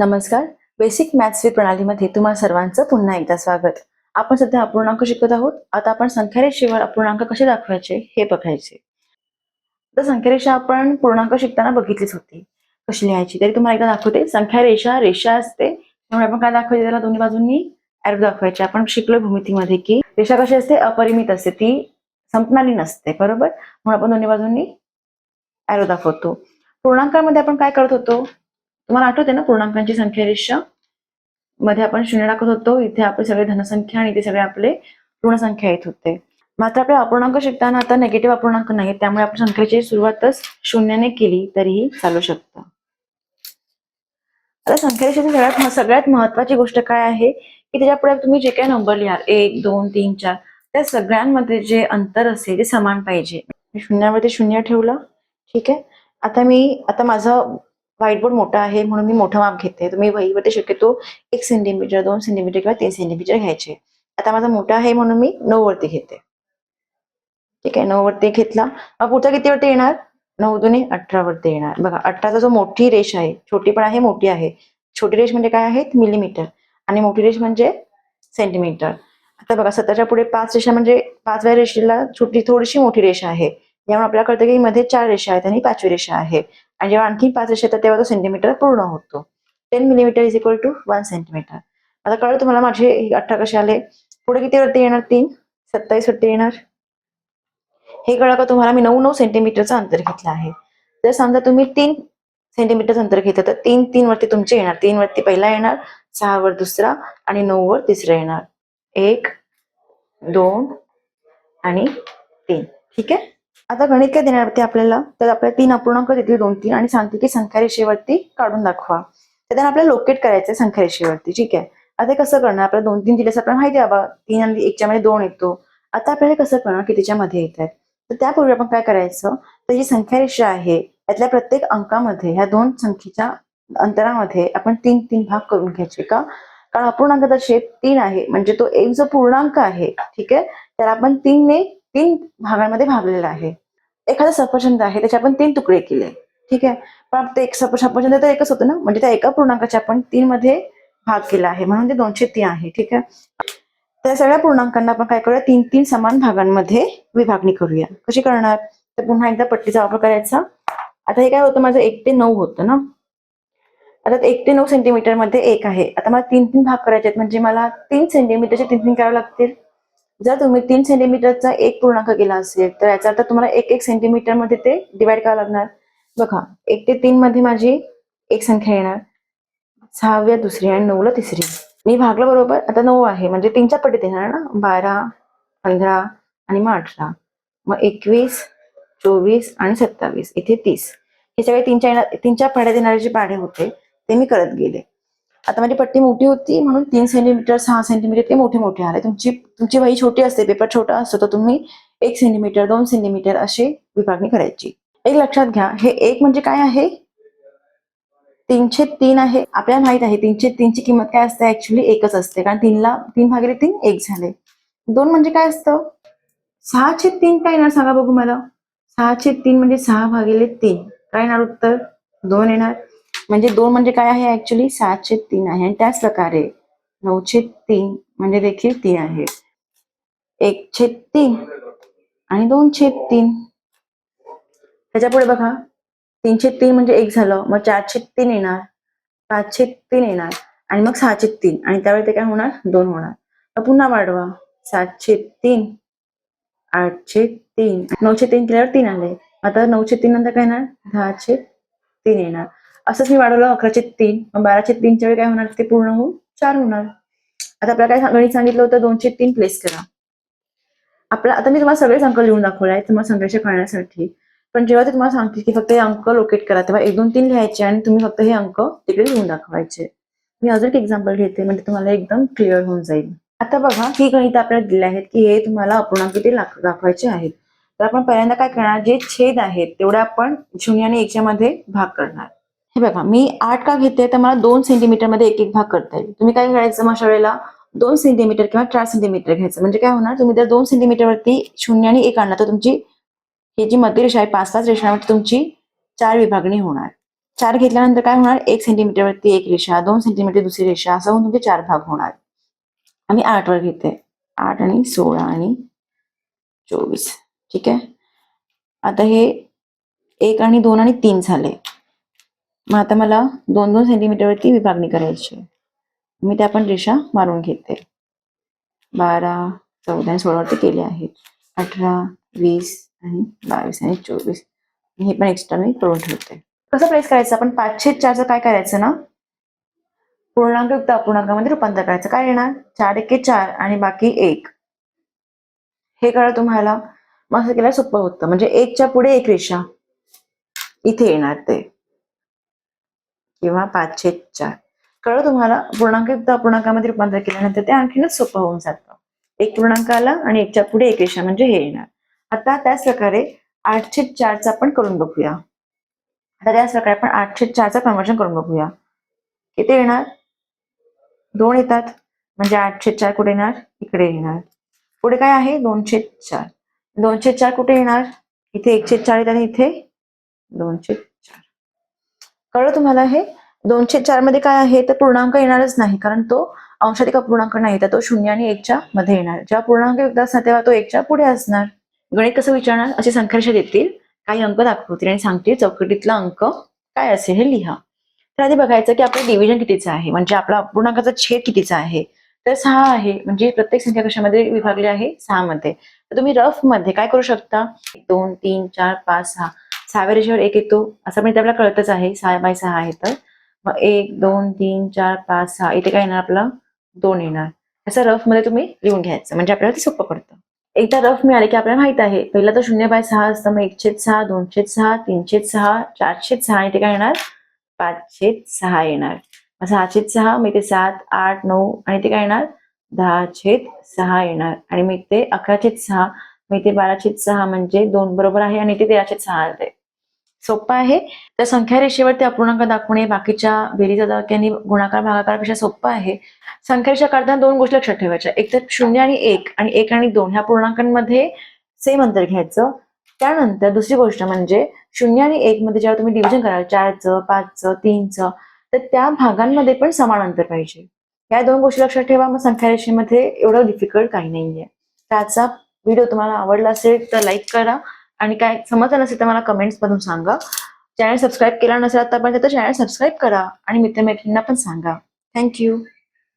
नमस्कार. Basic maths with प्रणालीमध्ये तुम्हा सर्वांचं पुन्हा एकदा स्वागत. आपण सध्या अपूर्णांक शिकत आहोत. आता आपण संख्यारेषेवर अपूर्णांक कसे दाखवायचे हे बघायचे. तर संख्यारेषा आपण पूर्णांक शिकताना बघितलीच होती. कशी लिहायची तरी तुम्हाला एकदा दाखवते. संख्या रेषा रेषा असते. त्यामुळे आपण काय दाखवायचे? त्याला दोन्ही बाजूंनी ॲरो दाखवायचे. आपण शिकलो भूमितीमध्ये की रेषा कशी असते? अपरिमित असते. ती संपणारी नसते. बरोबर? म्हणून आपण दोन्ही बाजूंनी अॅरो दाखवतो. पूर्णांकामध्ये आपण काय करत होतो? तुम्हाला आठवते ना पूर्णांकांची संख्या रेषा मध्ये आपण शून्य टाकत होतो इथे आपले सगळे धनसंख्या आणि इथे सगळे आपले ऋणसंख्या येत होते. मात्र आपले अपूर्णांक शिकताना आता नेगेटिव्ह अपूर्णांक नाही त्यामुळे आपण संख्येची सुरुवातच शून्याने केली तरीही चालू शकतं. आता संख्या सगळ्यात सगळ्यात महत्वाची गोष्ट काय आहे? की त्याच्यापुढे तुम्ही जे काही नंबर लिहाल एक दोन तीन चार त्या सगळ्यांमध्ये जे अंतर असेल ते समान पाहिजे. शून्यावरती शून्य ठेवलं ठीक आहे? आता मी आता माझं व्हाईटबोर्ड मोठा आहे म्हणून मी मोठं माप घेते. तुम्ही वहीवरती शक्यतो एक सेंटीमीटर दोन सेंटीमीटर किंवा तीन सेंटीमीटर घ्यायचे. आता माझा मोठा आहे म्हणून मी नऊ वरती घेते. ठीक आहे नऊ वरती घेतला. मग पुढचा कितीवरती येणार? नऊ दोन्ही अठरा वरती येणार. बघा अठराचा जो मोठी रेष आहे छोटी पण आहे मोठी आहे. छोटी रेष म्हणजे काय आहे? मिलीमीटर. आणि मोठी रेष म्हणजे सेंटीमीटर आता बघा सतराच्या पुढे पाच रेषा म्हणजे पाचव्या रेषेला छोटी थोडीशी मोठी रेषा आहे. यामुळे आपल्याला कळतं की मध्ये चार रेषा आहेत आणि पाचवी रेषा आहे. आणि जेव्हा आणखी पाच रेषा येतात तेव्हा तो सेंटीमीटर पूर्ण होतो. Ten millimetre is equal to one centimetre आता कळलं तुम्हाला माझे अठरा कसे आले? पुढे किती वरती येणार? तीन? सत्तावीस वरती येणार? हे कळलं का तुम्हाला? मी नऊ नऊ सेंटीमीटरचं अंतर घेतलं आहे. जर समजा तुम्ही तीन सेंटीमीटरचं अंतर घेतलं तर तीन तीन वरती तुमचे येणार. तीन वरती पहिला येणार सहा वर दुसरा आणि नऊ वर तिसरा येणार. एक दोन आणि तीन. ठीक आहे? आता गणित काय देणार होते आपल्याला? तर आपल्याला तीन अपूर्णांक देतील दोन तीन आणि सांगते की संख्या रेषेवरती काढून दाखवा. तर त्यांना आपल्याला लोकेट करायचं संख्या रेषेवरती ठीक आहे? आता कसं करणार? आपल्याला दोन तीन दिल्यास आपल्याला माहिती आहे बाबा. तीन आणि एकच्या मध्ये दोन येतो. आता आपल्याला कसं करणार? की त्याच्यामध्ये येत आहेत? तर त्यापूर्वी आपण काय करायचं? तर जी संख्या रेषा आहे त्यातल्या प्रत्येक अंकामध्ये ह्या दोन संख्येच्या अंतरामध्ये आपण तीन तीन भाग करून घ्यायचे का? कारण अपूर्णांकाचा शेप तीन आहे म्हणजे तो एक जो पूर्णांक आहे ठीक आहे? त्याला आपण तीनने तीन भागांमध्ये भागलेला आहे. एखादा सफरचंद आहे त्याचे आपण तीन तुकडे केले. ठीक आहे? पण ते एक सफर सफरचंद तर एकच होतं ना? म्हणजे त्या एका पूर्णांकाचे आपण तीन मध्ये भाग केला आहे. म्हणून ते दोनशे तीन आहे. ठीक आहे? त्या सगळ्या पूर्णांकांना आपण काय करूया? तीन तीन समान भागांमध्ये विभागणी करूया. कशी करणार? तर पुन्हा एकदा पट्टीचा वापर करायचा. आता हे काय होतं? माझं एक ते नऊ होतं ना? आता एक ते नऊ सेंटीमीटरमध्ये एक आहे. आता मला तीन तीन भाग करायचे आहेत. म्हणजे मला तीन सेंटीमीटरचे तीन तीन करावे लागतील. जर तुम्ही तीन सेंटीमीटरचा एक पूर्णांक केला असेल तर याचा अर्थ तुम्हाला एक एक सेंटीमीटरमध्ये ते डिवाइड करावं लागणार. बघा एक ते तीन मध्ये माझी एक संख्या येणार. सहाव्या दुसरी आणि नऊला तिसरी. मी भागलं बरोबर आता नऊ आहे. म्हणजे तीनच्या पटीत येणार ना? बारा पंधरा आणि मग अठरा. मग एकवीस चोवीस आणि सत्तावीस. इथे तीस. हे सगळे तीनच्या येणार तीनच्या पाड्यात येणारे जे पाढे होते ते मी करत गेले. आता माझी पट्टी मोठी होती म्हणून तीन सेंटीमीटर सहा सेंटीमीटर ते मोठे मोठे आले. तुमची तुमची वही छोटी असते पेपर छोटा असतो तर तुम्ही एक सेंटीमीटर दोन सेंटीमीटर अशी विभागणी करायची. एक लक्षात घ्या हे एक म्हणजे काय आहे? तीनशे तीन आहे. आपल्याला माहीत आहे तीनशे तीनची किंमत काय असते? ऍक्च्युली एकच असते कारण तीनला तीन भागिले तीन एक झाले. दोन म्हणजे काय असतं? सहाशे तीन काय येणार सांगा बघू मला. सहाशे तीन म्हणजे सहा भागिले तीन. काय येणार उत्तर? दोन येणार. म्हणजे दोन म्हणजे काय आहे ऍक्च्युली सातशे तीन आहे. आणि त्याच प्रकारे नऊशे तीन म्हणजे देखील तीन आहे. एकशे तीन आणि दोनशे तीन. त्याच्या पुढे बघा. तीनशे तीन म्हणजे एक झालं. मग चारशे तीन येणार. पाचशे तीन येणार. आणि मग सहाशे तीन. आणि त्यावेळी ते काय होणार? दोन होणार. तर पुन्हा वाढवा. सातशे तीन. आठशे तीन. नऊशे तीन केल्यावर तीन आले. आता नऊशे तीन नंतर काय येणार? दहाशे तीन येणार. असंच मी वाढवलं अकराचे तीन. मग बाराशे तीनच्या वेळी काय होणार? ते पूर्ण होऊन चार होणार. आता आपल्याला काय गणित सांगितलं होतं? दोनशे तीन प्लेस करा. आपला आता मी तुम्हाला सगळेच अंक लिहून दाखवले आहेत तुम्हाला संघर्ष करण्यासाठी. पण जेव्हा ते तुम्हाला सांगते की फक्त हे अंक लोकेट करा तेव्हा एक दोन तीन लिहायचे आणि तुम्ही फक्त हे अंक तिकडे लिहून दाखवायचे. मी अजून एक एक्झाम्पल घेते म्हणजे तुम्हाला एकदम क्लिअर होऊन जाईल. आता बघा ही गणित आपल्याला दिली आहेत की हे तुम्हाला अपूर्णांक किती दाखवायचे आहेत. तर आपण पहिल्यांदा काय करणार? जे छेद आहेत तेवढे आपण शून्य आणि एकच्या मध्ये भाग करणार. हे बघा मी आठ का घेते तर मला दोन सेंटीमीटरमध्ये एक एक भाग करता येईल. तुम्ही काय करायचं मग अशा वेळेला? दोन सेंटीमीटर किंवा चार सेंटीमीटर घ्यायचं. म्हणजे काय होणार? तुम्ही जर दोन सेंटीमीटर वरती शून्य आणि एक आणला तर तुमची ही जी मध्य रेषा आहे पाच पाच रेषांवरती तुमची चार विभागणी होणार. चार घेतल्यानंतर काय होणार? एक सेंटीमीटरवरती एक रेषा दोन सेंटीमीटर दुसरी रेषा असं होऊन तुमचे चार भाग होणार. आम्ही आठ वर घेते. आठ आणि सोळा आणि चोवीस. ठीक आहे? आता हे एक आणि दोन आणि तीन झाले. मग आता मला दोन दोन सेंटीमीटरवरती विभागणी करायची आहे. मी त्या पण रेषा मारून घेते. बारा चौदा आणि सोळावरती केले आहेत. अठरा वीस आणि बावीस आणि चोवीस. हे पण एक्स्ट्रा मी करून ठेवते. कसं प्लेस करायचं आपण पाचशे चारचं काय करायचं ना? पूर्णांक युक्त अपूर्णांकामध्ये रूपांतर करायचं. काय येणार? चार एके चार आणि बाकी एक. हे कळलं तुम्हाला? मग असं केलं सोपं होतं. म्हणजे एकच्या पुढे एक रेषा. इथे येणार ते. किंवा पाचशे चार. कळलं तुम्हाला? पूर्णांक युक्त अपूर्णांकामध्ये रूपांतर केल्यानंतर ते आणखीनच सोपं होऊन जातं. एक पूर्णांक आला आणि एकच्या पुढे एक रेषा म्हणजे हे येणार. आता त्याच प्रकारे आठशे चारचा आपण करून बघूया. आता त्याच प्रकारे आपण आठशे चारचा कन्वर्जन करून बघूया. किती येणार? दोन येतात. म्हणजे आठशे चार कुठे येणार? इकडे येणार. पुढे काय आहे? दोनशे चार. दोनशे चार कुठे येणार? इथे एकशे चार येतात आणि इथे दोनशे कळलं तुम्हाला हे? दोनशे चारमध्ये काय आहे? तर पूर्णांक येणारच नाही कारण तो अंशाधिक अपूर्णांक नाही तर तो शून्य आणि एकच्या मध्ये येणार. जेव्हा पूर्णांक युक्त असणार तेव्हा तो एकच्या पुढे असणार. गणित कसं विचारणार? अशी संख्यारेषा देतील. काही अंक दाखवतील आणि सांगतील चौकटीतला अंक काय असेल हे लिहा. तर आधी बघायचं की आपलं डिव्हिजन कितीचं आहे? म्हणजे आपला अपूर्णांकाचा छेद कितीचा आहे? तर सहा आहे. म्हणजे प्रत्येक संख्या कशामध्ये विभागली आहे? सहा मध्ये तर तुम्ही रफमध्ये काय करू शकता? दोन तीन चार पाच सहा. सहाव्या रेषेवर एक येतो. असं म्हणजे इथे आपल्याला कळतच आहे. सहा बाय सहा आहे तर. मग एक दोन तीन चार पाच सहा. इथे काय येणार आपलं? दोन येणार. असं रफमध्ये तुम्ही लिहून घ्यायचं. म्हणजे आपल्याला ते सोपं पडतं. एकदा रफ मिळाले की आपल्याला माहीत आहे. पहिला तर शून्य बाय सहा असतं. मग एकशे सहा दोनशे सहा तीनशे सहा चारशे सहा. इथे काय येणार? पाचशे सहा येणार. मग सहाशे सहा मग इथे सात आठ नऊ आणि ते काय येणार? दहा छेद सहा येणार. आणि मग इथे अकराशे सहा मग इथे बाराशे सहा म्हणजे दोन बरोबर आहे आणि इथे तेराशे सहा आहे. सोपं आहे. तर संख्या रेषेवरती अपूर्णांक दाखवणे बाकीच्या बेरीज वजाबाकी गुणाकार भागाकारापेक्षा सोपं आहे. संख्या रेषा काढताना दोन गोष्टी लक्षात ठेवायच्या. एक तर शून्य आणि एक आणि एक आणि दोन ह्या पूर्णांकांमध्ये सेम अंतर घ्यायचं. त्यानंतर दुसरी गोष्ट म्हणजे शून्य आणि एक मध्ये जेव्हा तुम्ही डिव्हिजन कराल चारचं पाचचं तीनचं तर त्या भागांमध्ये पण समान अंतर पाहिजे. या दोन गोष्टी लक्षात ठेवा. मग संख्या रेषेमध्ये एवढं डिफिकल्ट काही नाहीये. त्याचा व्हिडिओ तुम्हाला आवडला असेल तर लाईक करा. आणि काय समजलं नसेल तर मला कमेंट्स मधून सांगा. चॅनल सबस्क्राईब केला नसेल आतापर्यंत तर चॅनल सबस्क्राईब करा. आणि मित्रमैत्रिणींना पण सांगा. थँक्यू